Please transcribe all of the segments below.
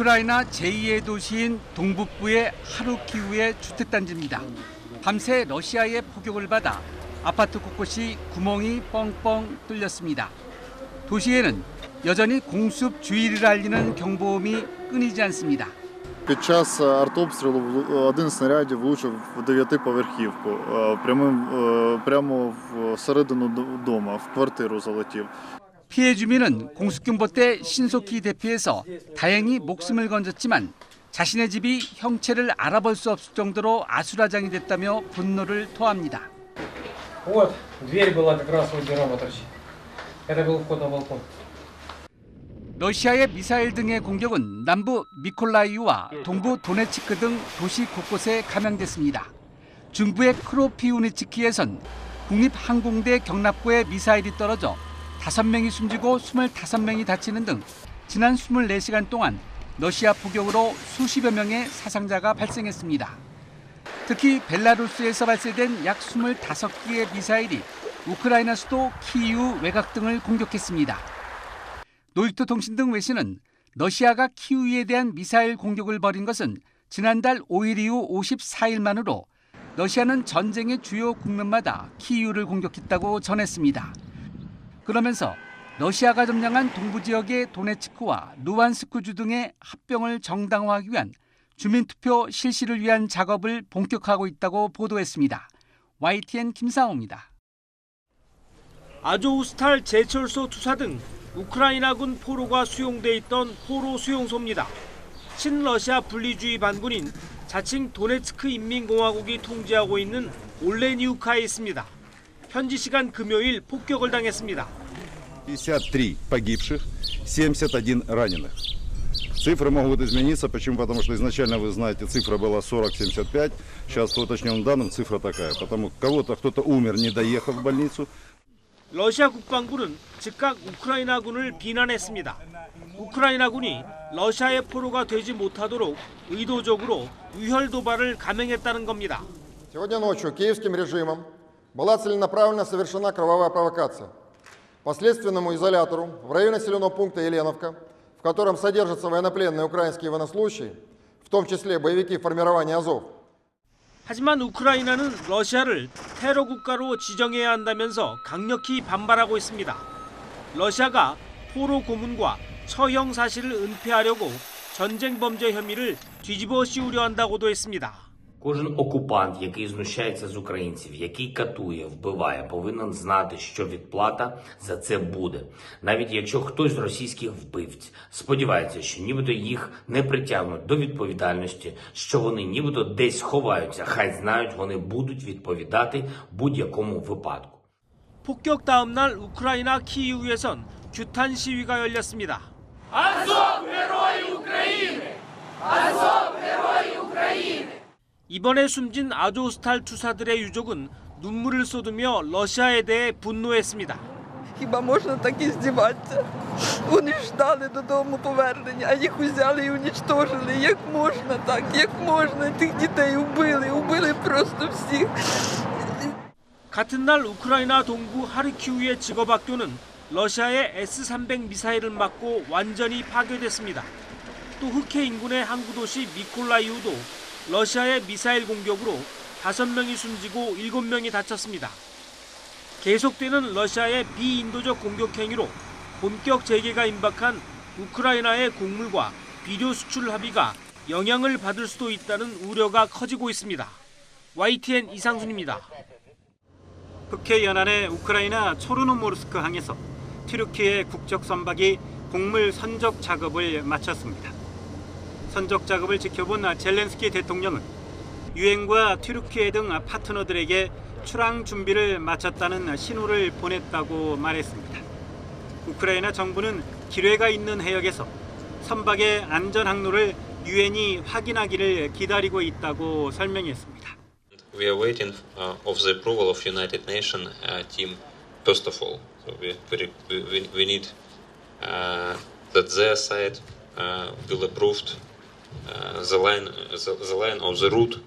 우크라이나 제2의 도시인 동북부의 하루키우의 주택단지입니다. 밤새 러시아의 포격을 받아 아파트 곳곳이 구멍이 뻥뻥 뚫렸습니다. 도시에는 여전히 공습 주의를 알리는 경보음이 끊이지 않습니다. Під час е, артобстрілу в- один з снарядів влучив в дев'ятиповерхівку е, прямим, е, прямо в середину д- дома, в квартиру залетів. 피해 주민은 공수경보 때 신속히 대피해서 다행히 목숨을 건졌지만 자신의 집이 형체를 알아볼 수 없을 정도로 아수라장이 됐다며 분노를 토합니다. 러시아의 미사일 등의 공격은 남부 미콜라이우와 동부 도네츠크 등 도시 곳곳에 감염됐습니다. 중부의 크로피우니츠키에선 국립항공대 경납고에 미사일이 떨어져 5명이 숨지고 25명이 다치는 등 지난 24시간 동안 러시아 포격으로 수십여 명의 사상자가 발생했습니다. 특히 벨라루스에서 발사된 약 25기의 미사일이 우크라이나 수도 키이우 외곽 등을 공격했습니다. 노이터 통신 등 외신은 러시아가 키우에 대한 미사일 공격을 벌인 것은 지난달 5일 이후 54일 만으로 러시아는 전쟁의 주요 국면마다 키이우를 공격했다고 전했습니다. 그러면서 러시아가 점령한 동부 지역의 도네츠크와 루안스크주 등의 합병을 정당화하기 위한 주민투표 실시를 위한 작업을 본격화하고 있다고 보도했습니다. YTN 김상호입니다. 아조우스탈 제철소 투사 등 우크라이나군 포로가 수용돼 있던 포로 수용소입니다. 친러시아 분리주의 반군인 자칭 도네츠크 인민공화국이 통제하고 있는 올레니우카에 있습니다. 현지 시간 금요일 폭격을 당했습니다. 53 погибших, 71 раненых. Цифры могут измениться. Почему? Потому что изначально, вы знаете, цифра была 40-75. Сейчас по уточненным данным цифра такая. Потому кого-то, кто-то умер, не доехав в больницу. 러시아 국방부는 즉각 우크라이나군을 비난했습니다. 우크라이나군이 러시아의 포로가 되지 못하도록 의도적으로 유혈 도발을 감행했다는 겁니다. Сегодня ночью киевским режимом была целенаправленно совершена кровавая провокация. По следственному изолятору в районе населенного пункта Еленовка, в котором содержатся военнопленные украинские военнослужащие, в том числе боевики формирования «Азов», 하지만 우크라이나는 러시아를 테러 국가로 지정해야 한다면서 강력히 반발하고 있습니다. 러시아가 포로 고문과 처형 사실을 은폐하려고 전쟁 범죄 혐의를 뒤집어 씌우려 한다고도 했습니다. Кожен окупант, який знущається з українців, який катує, вбиває, повинен знати, що відплата за це буде. Навіть якщо хтось з російських вбивць сподівається, що нібито їх не притягнуть до відповідальності, що вони нібито десь ховаються, хай знають, вони будуть відповідати в будь-якому випадку. 폭격 다음 날 우크라이나 키이우에선 규탄 시위가 열렸습니다. 이 번에 숨진 아조스탈 투사들의 유족은 눈물을 쏟으며 러시아에 대해 분노했습니다. Хіба можна так іздіватися? Вони ж ждали додому повернення, а їх узяли і унічтожили. Як можна так? Як можна? Тих дітей убили, убили просто всіх. 같은 날 우크라이나 동부 하르키우의 직업학교는 러시아의 S-300 미사일을 맞고 완전히 파괴됐습니다. 또 흑해 인근의 항구 도시 미콜라이우도 러시아의 미사일 공격으로 5명이 숨지고 7명이 다쳤습니다. 계속되는 러시아의 비인도적 공격 행위로 본격 재개가 임박한 우크라이나의 곡물과 비료 수출 합의가 영향을 받을 수도 있다는 우려가 커지고 있습니다. YTN 이상순입니다. 흑해 연안의 우크라이나 초르노모르스크 항에서 튀르키의 국적 선박이 곡물 선적 작업을 마쳤습니다. 선적 작업을 지켜본 젤렌스키 대통령은 유엔과 튀르키예 등 파트너들에게 출항 준비를 마쳤다는 신호를 보냈다고 말했습니다. 우크라이나 정부는 기뢰가 있는 해역에서 선박의 안전 항로를 유엔이 확인하기를 기다리고 있다고 설명했습니다. We are waiting uh, of the approval of United Nations uh, team first of all. So we we, we, need uh, that their side uh, will approve uh, the line the, line of the route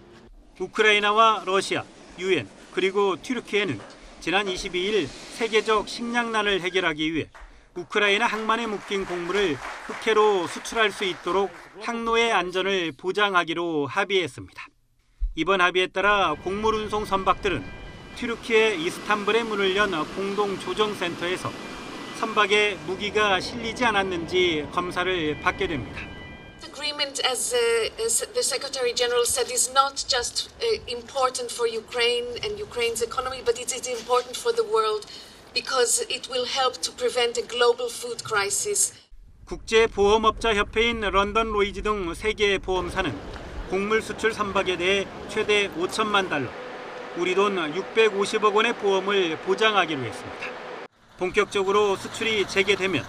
우크라이나와 러시아, 유엔 그리고 튀르키예는 지난 22일 세계적 식량난을 해결하기 위해 우크라이나 항만에 묶인 곡물을 흑해로 수출할 수 있도록 항로의 안전을 보장하기로 합의했습니다. 이번 합의에 따라 곡물 운송 선박들은 튀르키예 이스탄불에 문을 연 공동 조정센터에서 선박에 무기가 실리지 않았는지 검사를 받게 됩니다. Agreement, as, uh, as the Secretary General said, is not just uh, important for Ukraine and Ukraine's economy, but it is important for the world because it will help to prevent a global food crisis. 국제 보험업자 협회인 런던 로이즈 등 세계 보험사는 곡물 수출 선박에 대해 최대 5천만 달러, 우리 돈 650억 원의 보험을 보장하기로 했습니다. 본격적으로 수출이 재개되면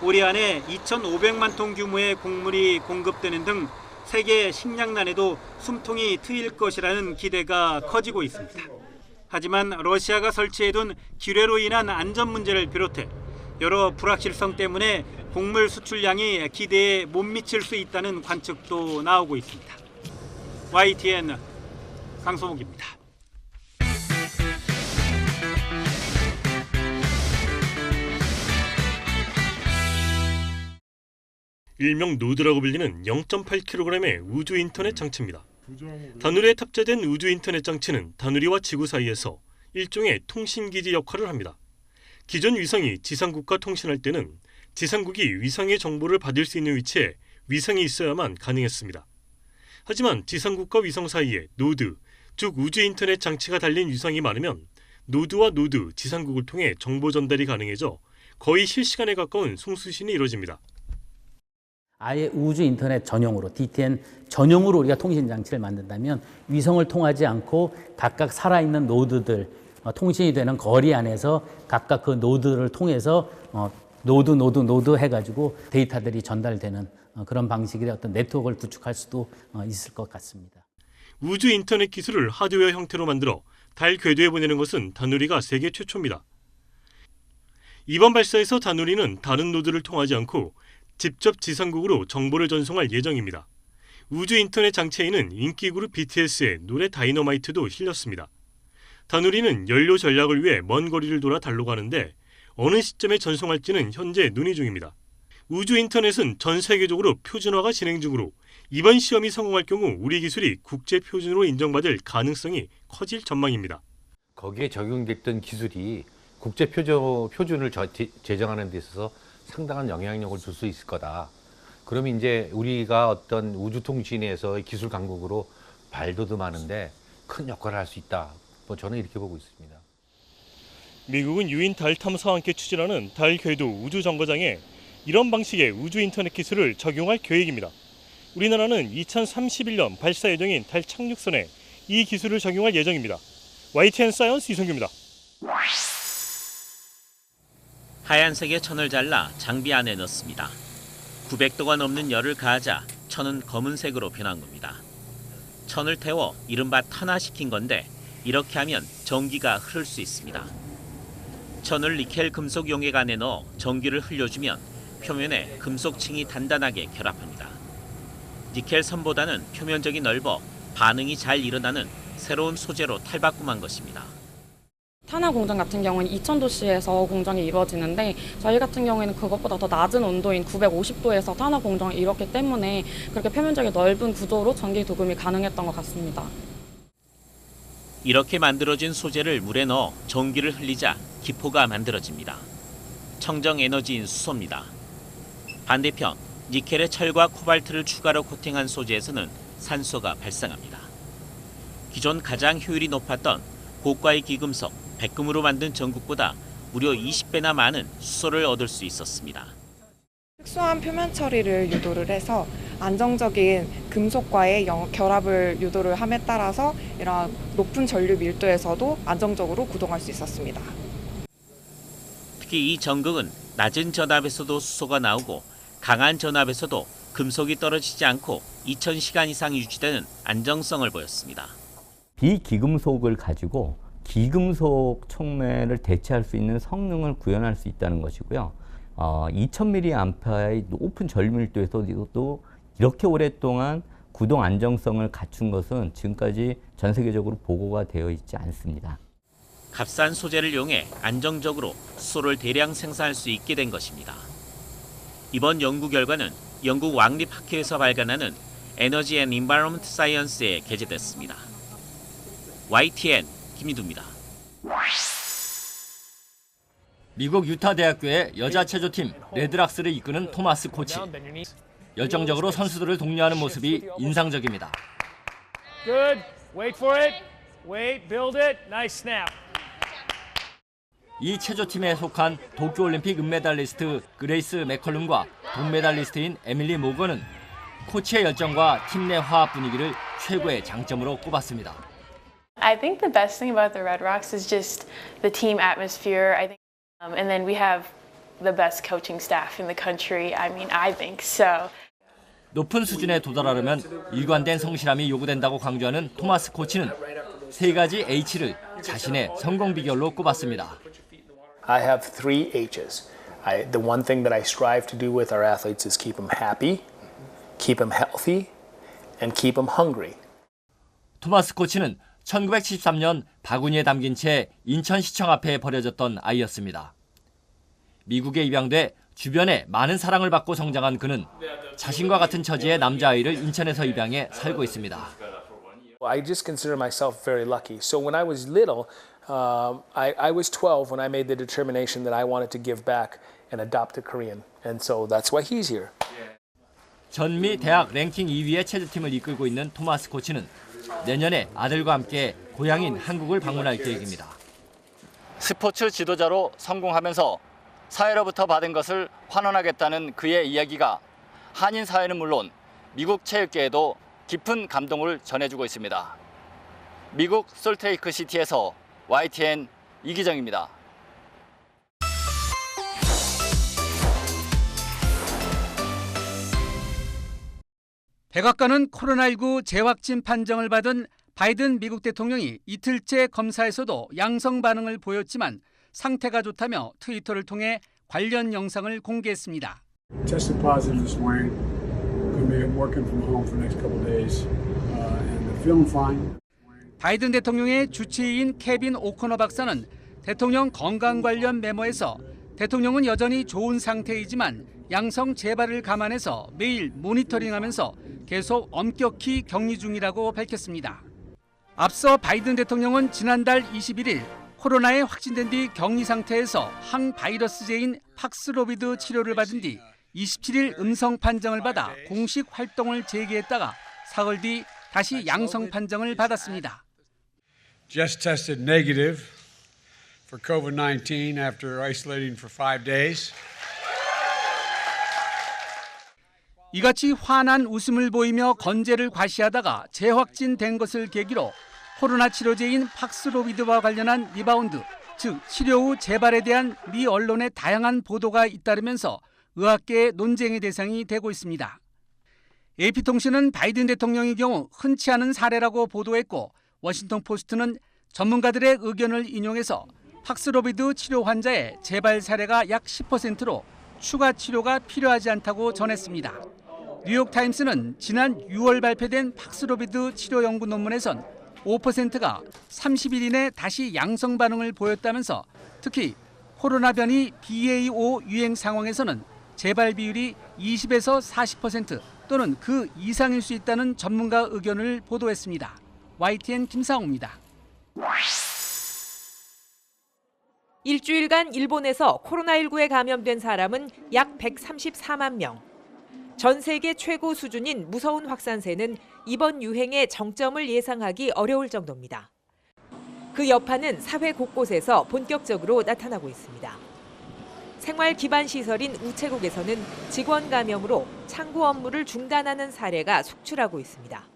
올해 안에 2,500만 톤 규모의 곡물이 공급되는 등 세계 식량난에도 숨통이 트일 것이라는 기대가 커지고 있습니다. 하지만 러시아가 설치해둔 기뢰로 인한 안전 문제를 비롯해 여러 불확실성 때문에 곡물 수출량이 기대에 못 미칠 수 있다는 관측도 나오고 있습니다. YTN 강소목입니다. 일명 노드라고 불리는 0.8kg의 우주 인터넷 장치입니다. 다누리에 탑재된 우주 인터넷 장치는 다누리와 지구 사이에서 일종의 통신 기지 역할을 합니다. 기존 위성이 지상국과 통신할 때는 지상국이 위성의 정보를 받을 수 있는 위치에 위성이 있어야만 가능했습니다. 하지만 지상국과 위성 사이에 노드, 즉 우주 인터넷 장치가 달린 위성이 많으면 노드와 노드, 지상국을 통해 정보 전달이 가능해져 거의 실시간에 가까운 송수신이 이루어집니다. 아예 우주 인터넷 전용으로 DTN 전용으로 우리가 통신 장치를 만든다면 위성을 통하지 않고 각각 살아있는 노드들 어, 통신이 되는 거리 안에서 각각 그 노드를 통해서 어, 노드 노드 노드 해가지고 데이터들이 전달되는 어, 그런 방식의 어떤 네트워크를 구축할 수도 어, 있을 것 같습니다. 우주 인터넷 기술을 하드웨어 형태로 만들어 달 궤도에 보내는 것은 다누리가 세계 최초입니다. 이번 발사에서 다누리는 다른 노드를 통하지 않고 직접 지상국으로 정보를 전송할 예정입니다. 우주 인터넷 장치에는 인기 그룹 BTS의 노래 다이너마이트도 실렸습니다. 다누리는 연료 전략을 위해 먼 거리를 돌아 달로 가는데 어느 시점에 전송할지는 현재 논의 중입니다. 우주 인터넷은 전 세계적으로 표준화가 진행 중으로 이번 시험이 성공할 경우 우리 기술이 국제 표준으로 인정받을 가능성이 커질 전망입니다. 거기에 적용됐던 기술이 국제 표준, 표준을 제정하는 데 있어서 상당한 영향력을 줄 수 있을 거다. 그러면 이제 우리가 어떤 우주 통신에서의 기술 강국으로 발돋움하는데 큰 역할을 할 수 있다. 뭐 저는 이렇게 보고 있습니다. 미국은 유인 달 탐사와 함께 추진하는 달 궤도 우주 정거장에 이런 방식의 우주 인터넷 기술을 적용할 계획입니다. 우리나라는 2031년 발사 예정인 달 착륙선에 이 기술을 적용할 예정입니다. YTN 사이언스 이성규입니다. 하얀색의 천을 잘라 장비 안에 넣습니다. 900도가 넘는 열을 가하자 천은 검은색으로 변한 겁니다. 천을 태워 이른바 탄화시킨 건데 이렇게 하면 전기가 흐를 수 있습니다. 천을 니켈 금속 용액 안에 넣어 전기를 흘려주면 표면에 금속층이 단단하게 결합합니다. 니켈 선보다는 표면적이 넓어 반응이 잘 일어나는 새로운 소재로 탈바꿈한 것입니다. 탄화 공정 같은 경우는 2000도씨에서 공정이 이루어지는데 저희 같은 경우에는 그것보다 더 낮은 온도인 950도에서 탄화 공정이 이뤘기 때문에 그렇게 표면적이 넓은 구조로 전기 도금이 가능했던 것 같습니다. 이렇게 만들어진 소재를 물에 넣어 전기를 흘리자 기포가 만들어집니다. 청정 에너지인 수소입니다. 반대편 니켈에 철과 코발트를 추가로 코팅한 소재에서는 산소가 발생합니다. 기존 가장 효율이 높았던 고가의 기금속, 백금으로 만든 전국보다 무려 20배나 많은 수소를 얻을 수 있었습니다. 특수한 표면 처리를 유도를 해서 안정적인 금속과의 영- 결합을 유도를 함에 따라서 이런 높은 전류 밀도에서도 안정적으로 구동할 수 있었습니다. 특히 이 전극은 낮은 전압에서도 수소가 나오고 강한 전압에서도 금속이 떨어지지 않고 2000시간 이상 유지되는 안정성을 보였습니다. 비기금속을 가지고 기금속 촉매를 대체할 수 있는 성능을 구현할 수 있다는 것이고요. 어, 2000mAh의 높은 전밀도에서도 이렇게 오랫동안 구동 안정성을 갖춘 것은 지금까지 전 세계적으로 보고가 되어 있지 않습니다. 값싼 소재를 이용해 안정적으로 수소를 대량 생산할 수 있게 된 것입니다. 이번 연구 결과는 영국 왕립 학회에서 발간하는 에너지 앤 인바이러먼트 사이언스에 게재됐습니다. YTN 김희두입니다. 미국 유타 대학교의 여자 체조팀 레드락스를 이끄는 토마스 코치. 열정적으로 선수들을 독려하는 모습이 인상적입니다. Good. Wait for it. Wait. Build it. Nice snap. 이 체조팀에 속한 도쿄올림픽 은메달리스트 그레이스 맥컬룸과 동메달리스트인 에밀리 모건은 코치의 열정과 팀 내 화합 분위기를 최고의 장점으로 꼽았습니다. I think the best thing about the Red Rocks is just the team atmosphere. I think, um, and then we have the best coaching staff in the country. I mean, I think so. 높은 수준에 도달하려면 일관된 성실함이 요구된다고 강조하는 토마스 코치는 세 가지 H를 자신의 성공 비결로 꼽았습니다. I have three H's. I, the one thing that I strive to do with our athletes is keep them happy, keep them healthy, and keep them hungry. 토마스 코치는 1973년 바구니에 담긴 채 인천시청 앞에 버려졌던 아이였습니다. 미국에 입양돼 주변에 많은 사랑을 받고 성장한 그는 자신과 같은 처지의 남자아이를 인천에서 입양해 살고 있습니다. I just consider myself very lucky. So when I was little, um, I, I was 12 when I made the determination that I wanted to give back and adopt a Korean. And so that's why he's here. 전미 대학 랭킹 2위의 체조팀을 이끌고 있는 토마스 코치는 내년에 아들과 함께 고향인 한국을 방문할 계획입니다. 스포츠 지도자로 성공하면서 사회로부터 받은 것을 환원하겠다는 그의 이야기가 한인 사회는 물론 미국 체육계에도 깊은 감동을 전해주고 있습니다. 미국 솔트레이크 시티에서 YTN 이기정입니다. 백악관은 코로나19 재확진 판정을 받은 바이든 미국 대통령이 이틀째 검사에서도 양성 반응을 보였지만 상태가 좋다며 트위터를 통해 관련 영상을 공개했습니다. Tested positive this morning. Going to be working from home for the next couple of days, uh, and feeling fine. 바이든 대통령의 주치의인 케빈 오코너 박사는 대통령 건강 관련 메모에서 대통령은 여전히 좋은 상태이지만 양성 재발을 감안해서 매일 모니터링하면서 계속 엄격히 격리 중이라고 밝혔습니다. 앞서 바이든 대통령은 지난달 21일 코로나에 확진된 뒤 격리 상태에서 항바이러스제인 팍스로비드 치료를 받은 뒤 27일 음성 판정을 받아 공식 활동을 재개했다가 사흘 뒤 다시 양성 판정을 받았습니다. Just tested negative for COVID 19 after isolating for five days. 이같이 환한 웃음을 보이며 건재를 과시하다가 재확진된 것을 계기로 코로나 치료제인 팍스로비드와 관련한 리바운드, 즉 치료 후 재발에 대한 미 언론의 다양한 보도가 잇따르면서 의학계의 논쟁의 대상이 되고 있습니다. AP통신은 바이든 대통령의 경우 흔치 않은 사례라고 보도했고 워싱턴 포스트는 전문가들의 의견을 인용해서 팍스로비드 치료 환자의 재발 사례가 약 10%로 추가 치료가 필요하지 않다고 전했습니다. 뉴욕타임스는 지난 6월 발표된 팍스로비드 치료 연구 논문에선 5%가 30일 이내 다시 양성 반응을 보였다면서 특히 코로나 변이 BA5 유행 상황에서는 재발 비율이 20에서 40% 또는 그 이상일 수 있다는 전문가 의견을 보도했습니다. YTN 김상호입니다. 일주일간 일본에서 코로나19에 감염된 사람은 약 134만 명. 전 세계 최고 수준인 무서운 확산세는 이번 유행의 정점을 예상하기 어려울 정도입니다. 그 여파는 사회 곳곳에서 본격적으로 나타나고 있습니다. 생활 기반 시설인 우체국에서는 직원 감염으로 창구 업무를 중단하는 사례가 속출하고 있습니다.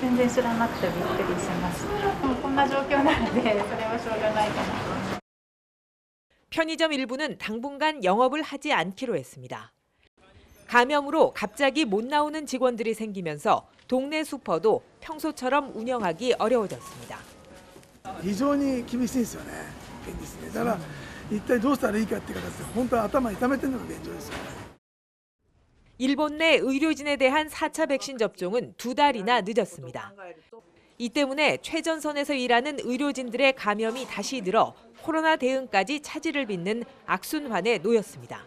全然知らなくてびっくりします。もうこんな状況なので、それはしょうがないかな。 편의점 일부는 당분간 영업을 하지 않기로 했습니다. 감염으로 갑자기 못 나오는 직원들이 생기면서 동네 슈퍼도 평소처럼 운영하기 어려워졌습니다. 非常に厳しいですよね、現実ね。だから、一体どうしたらいいかっていう形で、本当は頭痛めてるのが現状ですよね。 일본 내 의료진에 대한 4차 백신 접종은 두 달이나 늦었습니다. 이 때문에 최전선에서 일하는 의료진들의 감염이 다시 늘어 코로나 대응까지 차질을 빚는 악순환에 놓였습니다.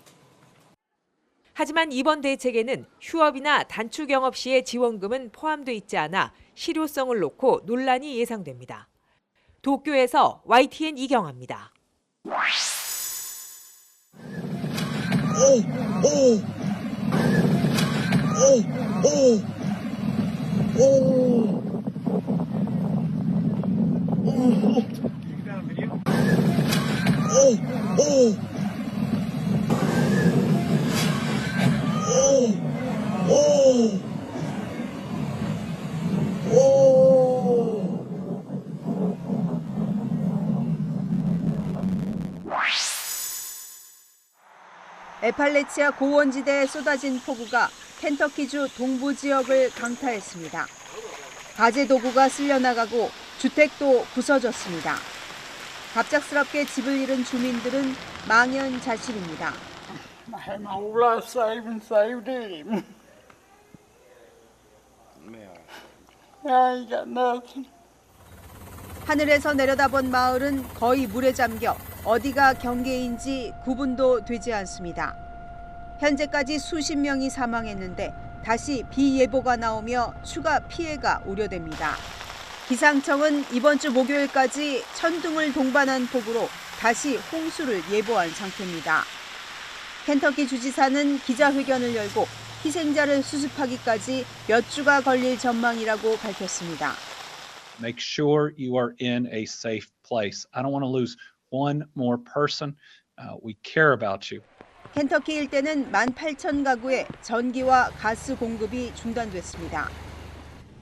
하지만 이번 대책에는 휴업이나 단축 영업 시의 지원금은 포함돼 있지 않아 실효성을 놓고 논란이 예상됩니다. 도쿄에서 YTN 이경아입니다. 에팔레치아 고원지대에 쏟아진 폭우가 켄터키주 동부 지역을 강타했습니다. 가재 도구가 쓸려나가고 주택도 부서졌습니다. 갑작스럽게 집을 잃은 주민들은 망연자실입니다. 하늘에서 내려다본 마을은 거의 물에 잠겨 어디가 경계인지 구분도 되지 않습니다. 현재까지 수십 명이 사망했는데 다시 비 예보가 나오며 추가 피해가 우려됩니다. 기상청은 이번 주 목요일까지 천둥을 동반한 폭우로 다시 홍수를 예보한 상태입니다. 켄터키 주지사는 기자회견을 열고 희생자를 수습하기까지 몇 주가 걸릴 전망이라고 밝혔습니다. Make sure you are in a safe place. I don't want to lose one more person. Uh, we care about you. 켄터키 일대는 18,000 가구의 전기와 가스 공급이 중단됐습니다.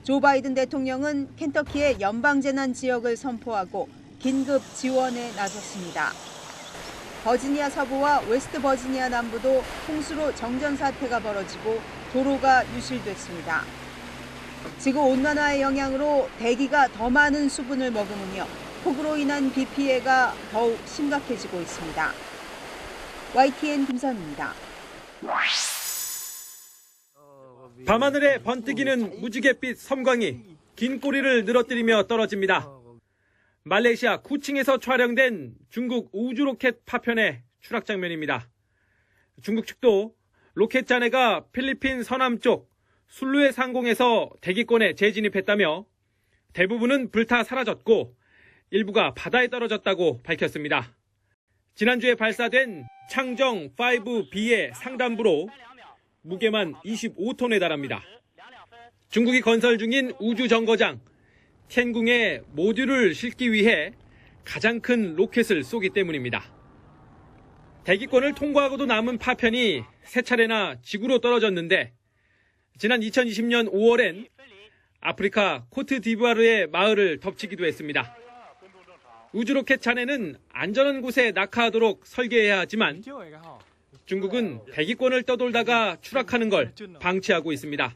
조 바이든 대통령은 켄터키의 연방 재난 지역을 선포하고 긴급 지원에 나섰습니다. 버지니아 서부와 웨스트 버지니아 남부도 홍수로 정전 사태가 벌어지고 도로가 유실됐습니다. 지구 온난화의 영향으로 대기가 더 많은 수분을 머금으며 폭우로 인한 비 피해가 더욱 심각해지고 있습니다. YTN 김선입니다. 밤하늘에 번뜩이는 무지갯빛 섬광이 긴 꼬리를 늘어뜨리며 떨어집니다. 말레이시아 쿠칭에서 촬영된 중국 우주로켓 파편의 추락 장면입니다. 중국 측도 로켓 잔해가 필리핀 서남쪽 술루의 상공에서 대기권에 재진입했다며 대부분은 불타 사라졌고 일부가 바다에 떨어졌다고 밝혔습니다. 지난주에 발사된 창정 5B의 상단부로 무게만 25톤에 달합니다. 중국이 건설 중인 우주 정거장 텐궁에 모듈을 싣기 위해 가장 큰 로켓을 쏘기 때문입니다. 대기권을 통과하고도 남은 파편이 세 차례나 지구로 떨어졌는데 지난 2020년 5월엔 아프리카 코트 디부아르의 마을을 덮치기도 했습니다. 우주로켓 잔해는 안전한 곳에 낙하하도록 설계해야 하지만 중국은 대기권을 떠돌다가 추락하는 걸 방치하고 있습니다.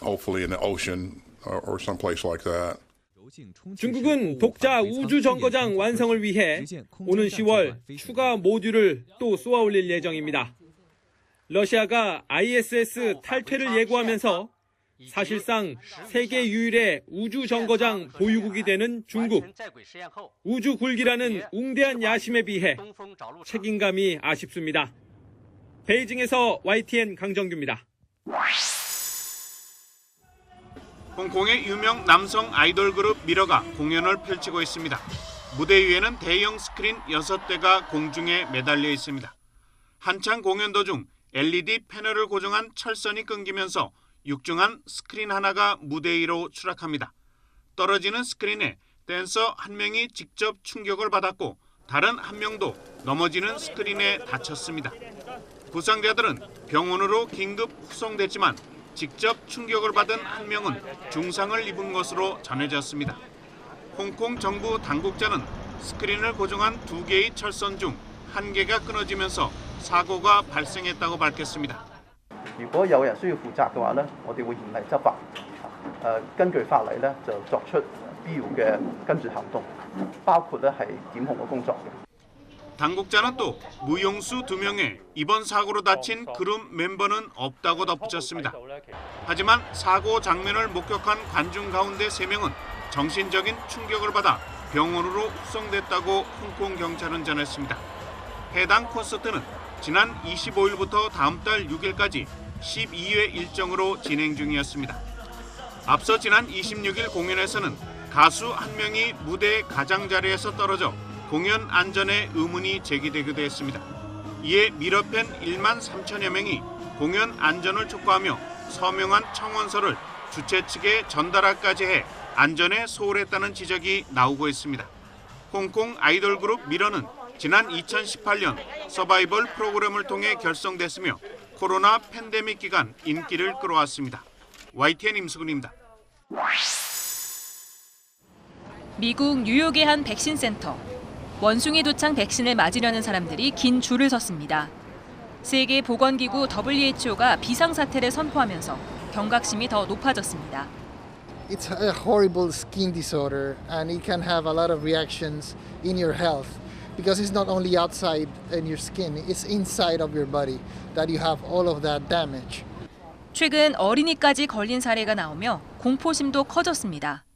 hopefully in the ocean or, someplace like that. 중국은 독자 우주 정거장 완성을 위해 오는 10월 추가 모듈을 또 쏘아 올릴 예정입니다. 러시아가 ISS 탈퇴를 예고하면서 사실상 세계 유일의 우주 정거장 보유국이 되는 중국. 우주 굴기라는 웅대한 야심에 비해 책임감이 아쉽습니다. 베이징에서 YTN 강정규입니다. 홍콩의 유명 남성 아이돌 그룹 미러가 공연을 펼치고 있습니다. 무대 위에는 대형 스크린 6대가 공중에 매달려 있습니다. 한창 공연 도중 LED 패널을 고정한 철선이 끊기면서 육중한 스크린 하나가 무대 위로 추락합니다. 떨어지는 스크린에 댄서 한 명이 직접 충격을 받았고 다른 한 명도 넘어지는 스크린에 다쳤습니다. 부상자들은 병원으로 긴급 후송됐지만 직접 충격을 받은 한 명은 중상을 입은 것으로 전해졌습니다. 홍콩 정부 당국자는 스크린을 고정한 두 개의 철선 중 한 개가 끊어지면서 사고가 발생했다고 밝혔습니다. 如果有人需要負責嘅話咧，我哋會嚴厲執法。誒、根據法例咧，就作出必要嘅跟住行動，包括咧係檢控嘅工作嘅。 당국자는 또 무용수 두 명에 이번 사고로 다친 그룹 멤버는 없다고 덧붙였습니다. 하지만 사고 장면을 목격한 관중 가운데 세 명은 정신적인 충격을 받아 병원으로 후송됐다고 홍콩 경찰은 전했습니다. 해당 콘서트는 지난 25일부터 다음 달 6일까지 12회 일정으로 진행 중이었습니다. 앞서 지난 26일 공연에서는 가수 한 명이 무대 가장자리에서 떨어져 공연 안전에 의문이 제기되기도 했습니다. 이에 미러팬 1만 3천여 명이 공연 안전을 촉구하며 서명한 청원서를 주최 측에 전달하까지 해 안전에 소홀했다는 지적이 나오고 있습니다. 홍콩 아이돌 그룹 미러는 지난 2018년 서바이벌 프로그램을 통해 결성됐으며 코로나 팬데믹 기간 인기를 끌어왔습니다. YTN 임수근입니다. 미국 뉴욕의 한 백신 센터. 원숭이 도창 백신을 맞으려는 사람들이 긴 줄을 섰습니다. 세계 보건기구 WHO가 비상사태를 선포하면서 경각심이 더 높아졌습니다. It's a horrible skin disorder and it can have a lot of reactions in your health because it's not only outside in your skin, it's inside of your body that you have all of that damage. 최근 어린이까지 걸린 사례가 나오며 공포심도 커졌습니다.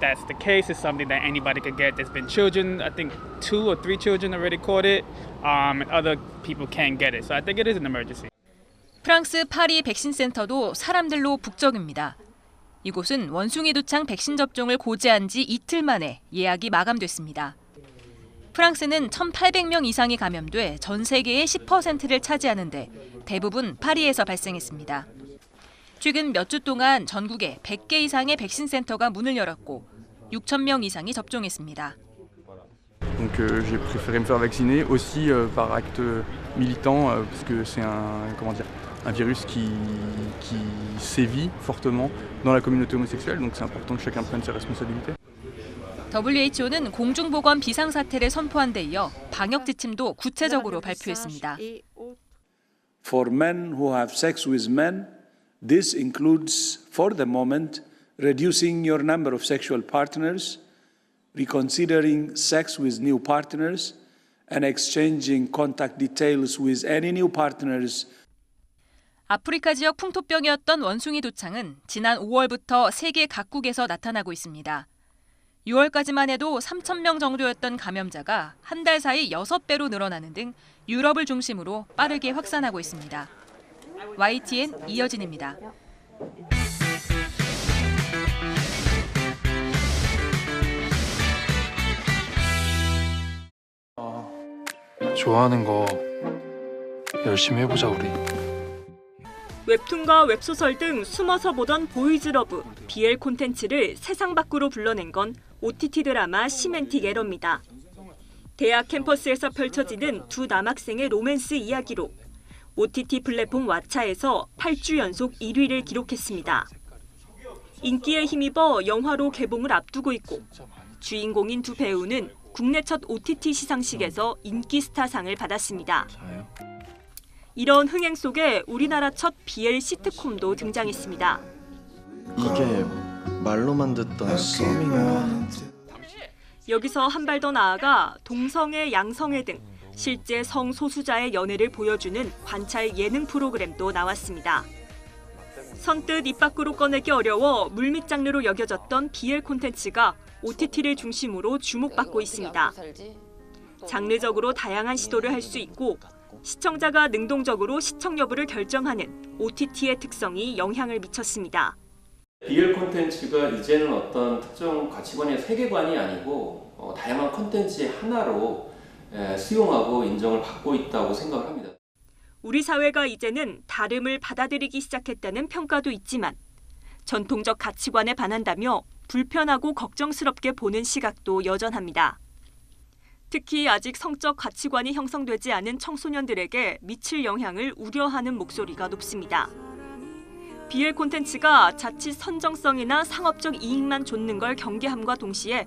That's the case. It's something that anybody could get. There's been children, I think two or three children already caught it, um, and other people can't get it. So I think it is an emergency. 프랑스 파리 백신 센터도 사람들로 북적입니다. 이곳은 원숭이 도창 백신 접종을 고지한 지 이틀 만에 예약이 마감됐습니다. 프랑스는 1,800명 이상이 감염돼 전 세계의 10%를 차지하는데 대부분 파리에서 발생했습니다. 최근 몇 주 동안 전국에 100개 이상의 백신 센터가 문을 열었고 6천 명 이상이 접종했습니다. Donc euh, j'ai préféré me faire vacciner aussi euh, par acte militant euh, parce que c'est un comment dire un virus qui, qui sévit fortement dans la communauté homosexuelle donc c'est important que chacun prenne ses responsabilités. WHO는 공중 보건 비상 사태를 선포한 데 이어 방역 지침도 구체적으로 발표했습니다. For men who have sex with men, this includes, for the moment, reducing your number of sexual partners, reconsidering sex with new partners, and exchanging contact details with any new partners 아프리카 지역 풍토병이었던 원숭이 도창은 지난 5월부터 세계 각국에서 나타나고 있습니다. 6월까지만 해도 3천 명 정도였던 감염자가 한 달 사이 6배로 늘어나는 등 유럽을 중심으로 빠르게 확산하고 있습니다. YTN 이여진입니다. 좋아하는 거 열심히 해보자 우리. 웹툰과 웹소설 등 숨어서 보던 보이즈러브, BL 콘텐츠를 세상 밖으로 불러낸 건 OTT 드라마 시멘틱 에러입니다. 대학 캠퍼스에서 펼쳐지는 두 남학생의 로맨스 이야기로 OTT 플랫폼 왓챠에서 8주 연속 1위를 기록했습니다. 인기에 힘입어 영화로 개봉을 앞두고 있고 주인공인 두 배우는 국내 첫 OTT 시상식에서 인기 스타상을 받았습니다. 이런 흥행 속에 우리나라 첫 BL 시트콤도 등장했습니다. 이게 말로만 듣던 썸인가? 여기서 한 발 더 나아가 동성애, 양성애 등 실제 성소수자의 연애를 보여주는 관찰 예능 프로그램도 나왔습니다. 선뜻 입 밖으로 꺼내기 어려워 물밑 장르로 여겨졌던 BL 콘텐츠가 OTT를 중심으로 주목받고 있습니다. 장르적으로 다양한 시도를 할 수 있고 시청자가 능동적으로 시청 여부를 결정하는 OTT의 특성이 영향을 미쳤습니다. BL 콘텐츠가 이제는 어떤 특정 가치관의 세계관이 아니고 어, 다양한 콘텐츠의 하나로 에, 수용하고 인정을 받고 있다고 생각을 합니다. 우리 사회가 이제는 다름을 받아들이기 시작했다는 평가도 있지만 전통적 가치관에 반한다며 불편하고 걱정스럽게 보는 시각도 여전합니다. 특히 아직 성적 가치관이 형성되지 않은 청소년들에게 미칠 영향을 우려하는 목소리가 높습니다. BL 콘텐츠가 자칫 선정성이나 상업적 이익만 좇는 걸 경계함과 동시에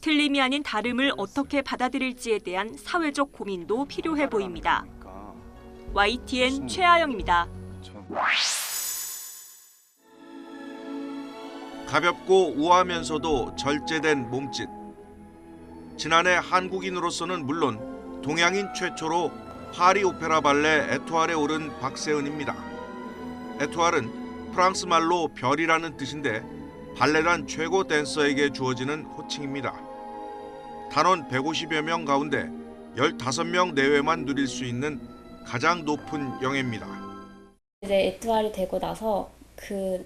틀림이 아닌 다름을 어떻게 받아들일지에 대한 사회적 고민도 필요해 보입니다. YTN 최아영입니다. 가볍고 우아하면서도 절제된 몸짓. 지난해 한국인으로서는 물론 동양인 최초로 파리 오페라 발레 에투알에 오른 박세은입니다. 에투알은 프랑스 말로 별이라는 뜻인데 발레단 최고 댄서에게 주어지는 호칭입니다. 단원 150여 명 가운데 15명 내외만 누릴 수 있는 가장 높은 영예입니다. 이제 에투알이 되고 나서 그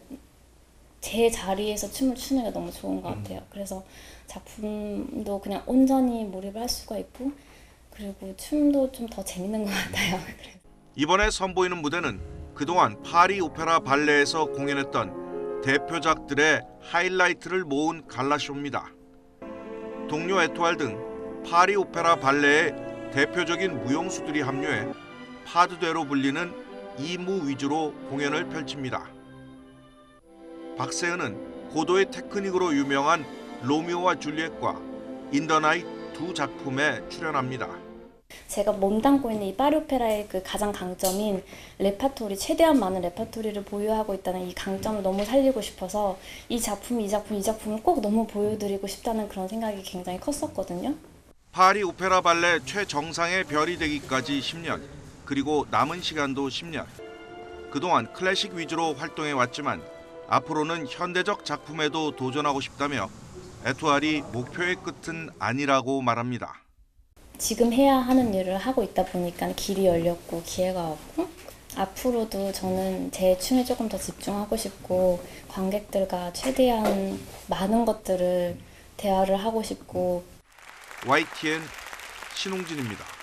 제 자리에서 춤을 추는 게 너무 좋은 것 같아요. 그래서 작품도 그냥 온전히 몰입을 할 수가 있고 그리고 춤도 좀 더 재밌는 것 같아요. 이번에 선보이는 무대는 그동안 파리 오페라 발레에서 공연했던 대표작들의 하이라이트를 모은 갈라쇼입니다. 동료 에투알 등 파리 오페라 발레의 대표적인 무용수들이 합류해 파드대로 불리는 이무 위주로 공연을 펼칩니다. 박세은은 고도의 테크닉으로 유명한 로미오와 줄리엣과 인더나잇 두 작품에 출연합니다. 제가 몸담고 있는 이 파리 오페라의 그 가장 강점인 레파토리 최대한 많은 레파토리를 보유하고 있다는 이 강점을 너무 살리고 싶어서 이 작품 이 작품 이 작품을 꼭 너무 보여드리고 싶다는 그런 생각이 굉장히 컸었거든요. 파리 오페라 발레 최정상의 별이 되기까지 10년, 그리고 남은 시간도 10년. 그동안 클래식 위주로 활동해 왔지만 앞으로는 현대적 작품에도 도전하고 싶다며 에투알이 목표의 끝은 아니라고 말합니다. 지금 해야 하는 일을 하고 있다 보니까 길이 열렸고 기회가 왔고 앞으로도 저는 제 춤에 조금 더 집중하고 싶고 관객들과 최대한 많은 것들을 대화를 하고 싶고 YTN 신홍진입니다.